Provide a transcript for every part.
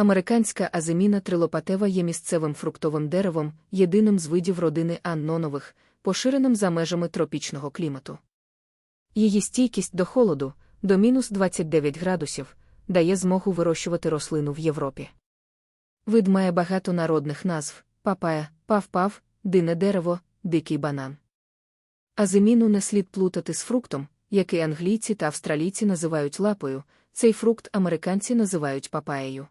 Американська азиміна трилопатева є місцевим фруктовим деревом, єдиним з видів родини аннонових, поширеним за межами тропічного клімату. Її стійкість до холоду, до мінус 29 градусів, дає змогу вирощувати рослину в Європі. Вид має багато народних назв папая, пав-пав, дине дерево, дикий банан. Азиміну не слід плутати з фруктом, який англійці та австралійці називають лапою, цей фрукт американці називають папаєю.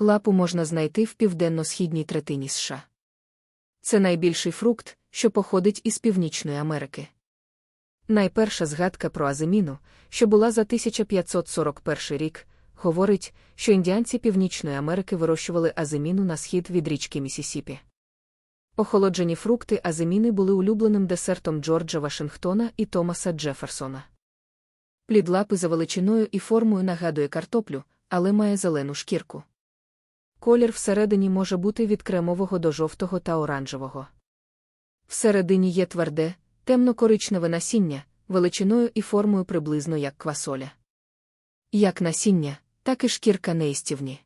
Лапу можна знайти в південно-східній третині США. Це найбільший фрукт, що походить із Північної Америки. Найперша згадка про азиміну, що була за 1541 рік, говорить, що індіанці Північної Америки вирощували азиміну на схід від річки Місісіпі. Охолоджені фрукти азиміни були улюбленим десертом Джорджа Вашингтона і Томаса Джеферсона. Плід лапи за величиною і формою нагадує картоплю, але має зелену шкірку. Колір всередині може бути від кремового до жовтого та оранжевого. Всередині є тверде, темно-коричневе насіння, величиною і формою приблизно як квасоля. Як насіння, так і шкірка неїстівні.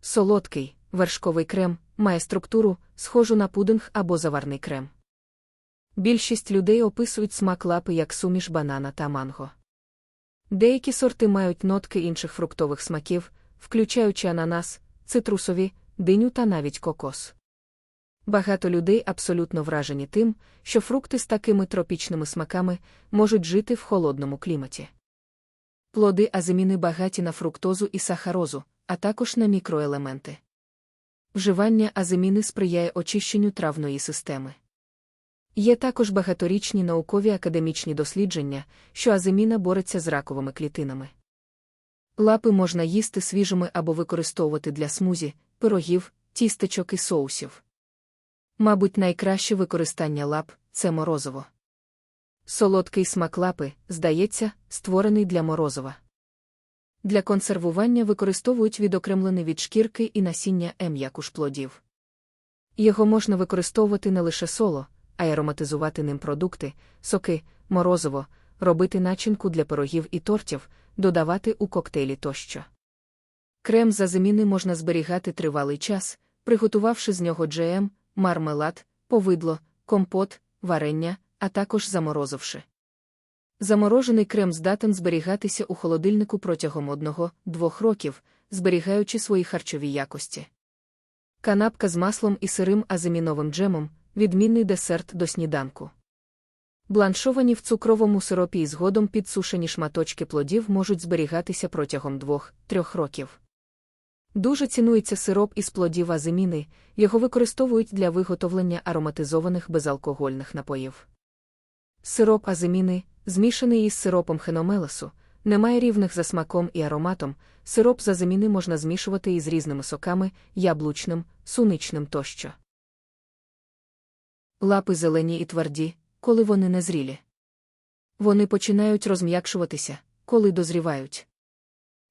Солодкий, вершковий крем має структуру, схожу на пудинг або заварний крем. Більшість людей описують смак лапи як суміш банана та манго. Деякі сорти мають нотки інших фруктових смаків, включаючи ананас, цитрусові, диню та навіть кокос. Багато людей абсолютно вражені тим, що фрукти з такими тропічними смаками можуть жити в холодному кліматі. Плоди азиміни багаті на фруктозу і сахарозу, а також на мікроелементи. Вживання азиміни сприяє очищенню травної системи. Є також багаторічні наукові академічні дослідження, що азиміна бореться з раковими клітинами. Лапи можна їсти свіжими або використовувати для смузі, пирогів, тістечок і соусів. Мабуть, найкраще використання лап це морозиво. Солодкий смак лапи, здається, створений для морозова. Для консервування використовують відокремлений від шкірки і насіння ем'якуш плодів. Його можна використовувати не лише соло, а й ароматизувати ним продукти, соки, морозиво, робити начинку для пирогів і тортів, додавати у коктейлі тощо. Крем за заміни можна зберігати тривалий час, приготувавши з нього джем, мармелад, повидло, компот, варення, а також заморозивши. Заморожений крем здатен зберігатися у холодильнику протягом одного-двох років, зберігаючи свої харчові якості. Канапка з маслом і сирим азаміновим джемом відмінний десерт до сніданку. Бланшовані в цукровому сиропі і згодом підсушені шматочки плодів можуть зберігатися протягом двох-трьох років. Дуже цінується сироп із плодів азиміни, його використовують для виготовлення ароматизованих безалкогольних напоїв. Сироп азиміни, змішаний із сиропом хеномелесу, не має рівних за смаком і ароматом, сироп з азиміни можна змішувати із різними соками, яблучним, суничним тощо. Лапи зелені і тверді, коли вони незрілі. Вони починають розм'якшуватися, коли дозрівають.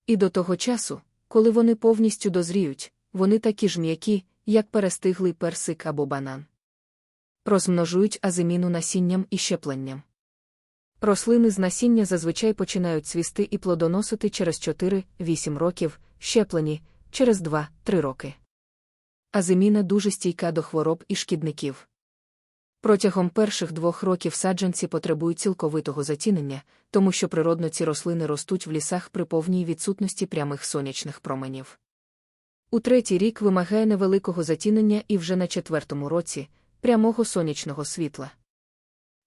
І до того часу, коли вони повністю дозріють, вони такі ж м'які, як перестиглий персик або банан. Розмножують азиміну насінням і щепленням. Рослини з насіння зазвичай починають цвісти і плодоносити через 4-8 років, щеплені через 2-3 роки. Азиміна дуже стійка до хвороб і шкідників. Протягом перших двох років саджанці потребують цілковитого затінення, тому що природно ці рослини ростуть в лісах при повній відсутності прямих сонячних променів. У третій рік вимагає невеликого затінення і вже на четвертому році прямого сонячного світла.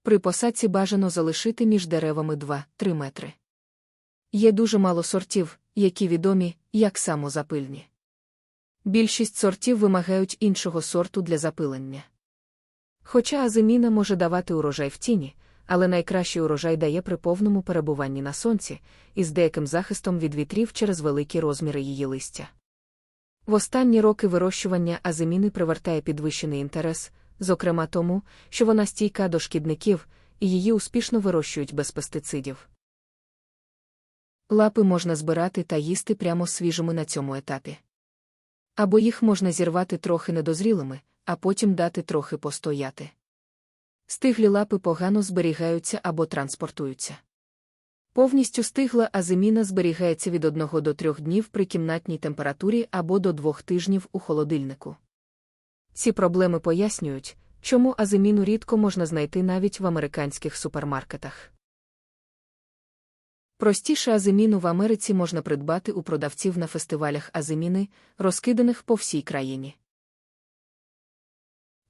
При посадці бажано залишити між деревами 2-3 метри. Є дуже мало сортів, які відомі, як самозапильні. Більшість сортів вимагають іншого сорту для запилення. Хоча азиміна може давати урожай в тіні, але найкращий урожай дає при повному перебуванні на сонці із деяким захистом від вітрів через великі розміри її листя. В останні роки вирощування азиміни привертає підвищений інтерес, зокрема тому, що вона стійка до шкідників і її успішно вирощують без пестицидів. Лапи можна збирати та їсти прямо свіжими на цьому етапі. Або їх можна зірвати трохи недозрілими, а потім дати трохи постояти. Стиглі лапи погано зберігаються або транспортуються. Повністю стигла азиміна зберігається від 1 до 3 днів при кімнатній температурі або до 2 тижнів у холодильнику. Ці проблеми пояснюють, чому азиміну рідко можна знайти навіть в американських супермаркетах. Простіше азиміну в Америці можна придбати у продавців на фестивалях азиміни, розкиданих по всій країні.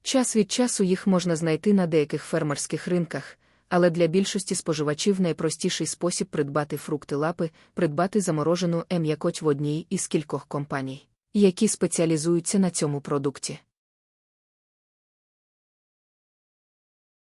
Час від часу їх можна знайти на деяких фермерських ринках, але для більшості споживачів найпростіший спосіб придбати фрукти лапи придбати заморожену ем'якоть в одній із кількох компаній, які спеціалізуються на цьому продукті.